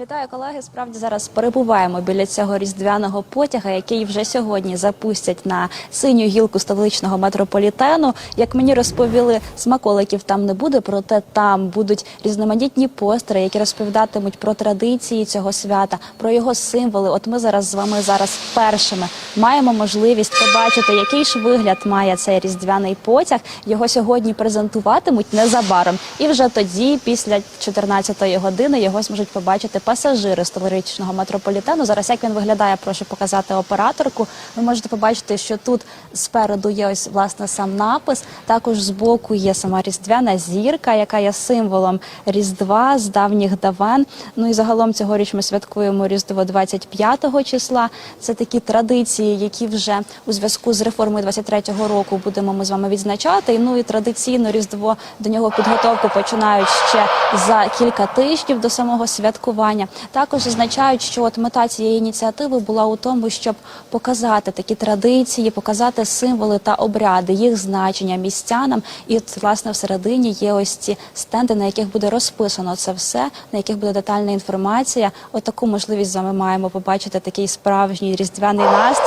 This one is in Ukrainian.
Вітаю колеги. Справді зараз перебуваємо біля цього різдвяного потяга, який вже сьогодні запустять на синю гілку столичного метрополітену. Як мені розповіли, смаколиків там не буде, проте там будуть різноманітні постери, які розповідатимуть про традиції цього свята, про його символи. От ми зараз з вами зараз першими маємо можливість побачити, який ж вигляд має цей різдвяний потяг. Його сьогодні презентуватимуть незабаром, і вже тоді, після 14-ї години, його зможуть побачити пасажири столичного метрополітену. Зараз як він виглядає, прошу показати операторку. Ви можете побачити, що тут спереду є ось власне сам напис. Також збоку є сама різдвяна зірка, яка є символом Різдва з давніх давен. Ну і загалом цьогоріч ми святкуємо Різдво 25 числа. Це такі традиції, які вже у зв'язку з реформою 23-го року будемо ми з вами відзначати. Ну і традиційно Різдво до нього підготовку починають ще за кілька тижнів до самого святкування. Також зазначають, що от мета цієї ініціативи була у тому, щоб показати такі традиції, показати символи та обряди, їх значення містянам. І от, власне всередині є ось ці стенди, на яких буде розписано це все, на яких буде детальна інформація. От таку можливість з вами маємо побачити такий справжній різдвяний настрій.